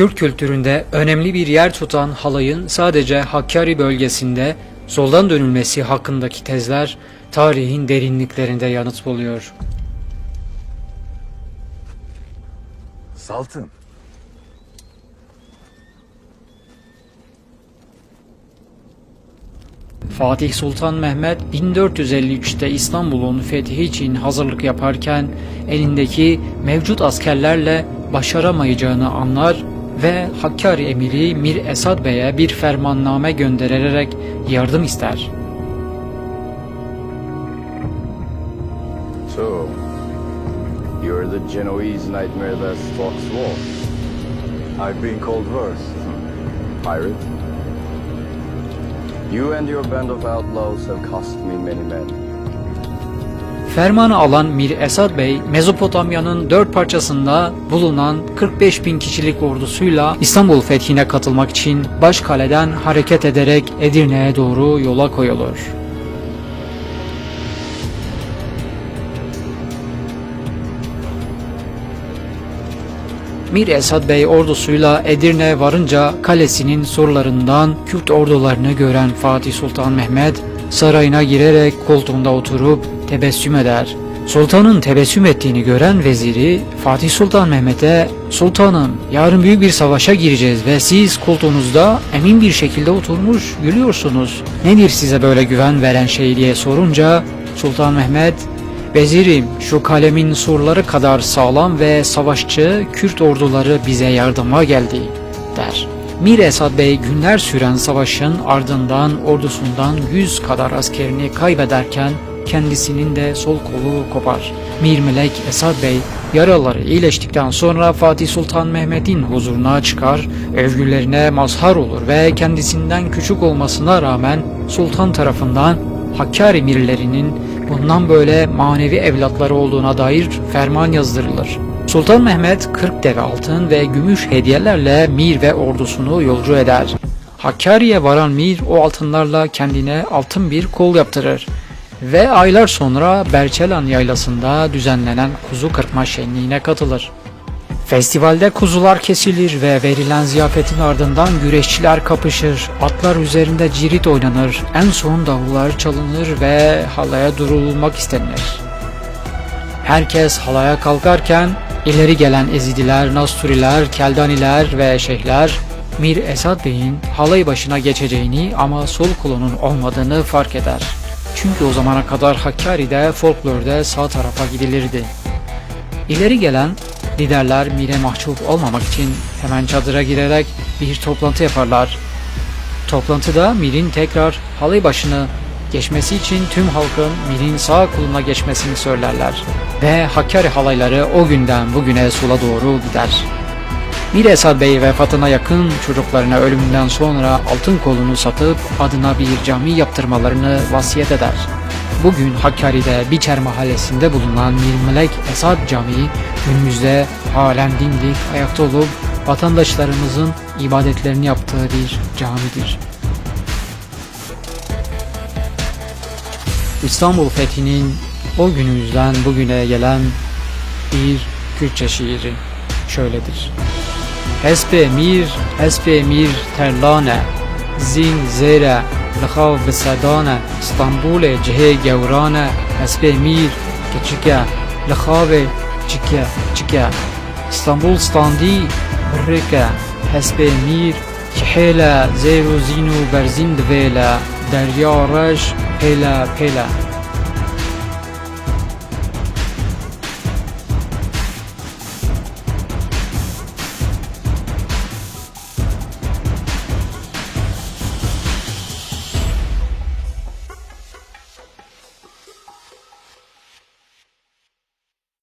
Kürt kültüründe önemli bir yer tutan halayın sadece Hakkari bölgesinde soldan dönülmesi hakkındaki tezler tarihin derinliklerinde yanıt buluyor. Saltın. Fatih Sultan Mehmet 1453'te İstanbul'un fethi için hazırlık yaparken elindeki mevcut askerlerle başaramayacağını anlar ve Hakkari emiri Mir Esad Bey'e bir fermanname göndererek yardım ister. So, you're the Genoese nightmare that stalks walls. I've been called worse. Pirate? You and your band of outlaws have cost me many men. Fermanı alan Mir Esad Bey, Mezopotamya'nın dört parçasında bulunan 45 bin kişilik ordusuyla İstanbul fethine katılmak için Başkale'den hareket ederek Edirne'ye doğru yola koyulur. Mir Esad Bey ordusuyla Edirne varınca kalesinin surlarından Kürt ordularını gören Fatih Sultan Mehmet sarayına girerek koltuğunda oturup tebessüm eder. Sultanın tebessüm ettiğini gören veziri Fatih Sultan Mehmet'e Sultanım yarın büyük bir savaşa gireceğiz ve siz koltuğunuzda emin bir şekilde oturmuş gülüyorsunuz. Nedir size böyle güven veren şey diye sorunca Sultan Mehmet Vezirim şu kalemin surları kadar sağlam ve savaşçı Kürt orduları bize yardıma geldi der. Mir Esad Bey günler süren savaşın ardından ordusundan 100 kadar askerini kaybederken kendisinin de sol kolu kopar. Mir Melek Esad Bey yaraları iyileştikten sonra Fatih Sultan Mehmet'in huzuruna çıkar, övgülerine mazhar olur ve kendisinden küçük olmasına rağmen sultan tarafından Hakkari mirlerinin bundan böyle manevi evlatları olduğuna dair ferman yazdırılır. Sultan Mehmet 40 deve altın ve gümüş hediyelerle Mir ve ordusunu yolcu eder. Hakkari'ye varan Mir o altınlarla kendine altın bir kol yaptırır ve aylar sonra Berçelan yaylasında düzenlenen kuzu kırpma şenliğine katılır. Festivalde kuzular kesilir ve verilen ziyafetin ardından güreşçiler kapışır, atlar üzerinde cirit oynanır, en son davullar çalınır ve halaya durulmak istenir. Herkes halaya kalkarken ileri gelen Ezidiler, Nasturiler, Keldaniler ve şeyhler Mir Esad Bey'in halay başına geçeceğini ama sol kolunun olmadığını fark eder. Çünkü o zamana kadar Hakkari'de folklorda sağ tarafa gidilirdi. İleri gelen liderler Mir'e mahcup olmamak için hemen çadıra girerek bir toplantı yaparlar. Toplantıda Mir'in tekrar halay başını geçmesi için tüm halkın Mir'in sağ koluna geçmesini söylerler. Ve Hakkari halayları o günden bugüne sola doğru gider. Mir Esad Bey vefatına yakın çocuklarına ölümünden sonra altın kolunu satıp adına bir cami yaptırmalarını vasiyet eder. Bugün Hakkari'de Biçer mahallesinde bulunan Mirmelek Esad Camii günümüzde halen dimdik ayakta olup vatandaşlarımızın ibadetlerini yaptığı bir camidir. İstanbul fethinin o günümüzden bugüne gelen bir Kürtçe şiiri şöyledir. Hesbe mir, hesbe mir terlane, zin zere, lixav bisedane, İstanbul cihe gevrane, hesbe mir, keçike, lixave çike, çike. İstanbul standi, birrike, hesbe mir, kihele, zeru zinu berzin dvele, derya rej, pele pele.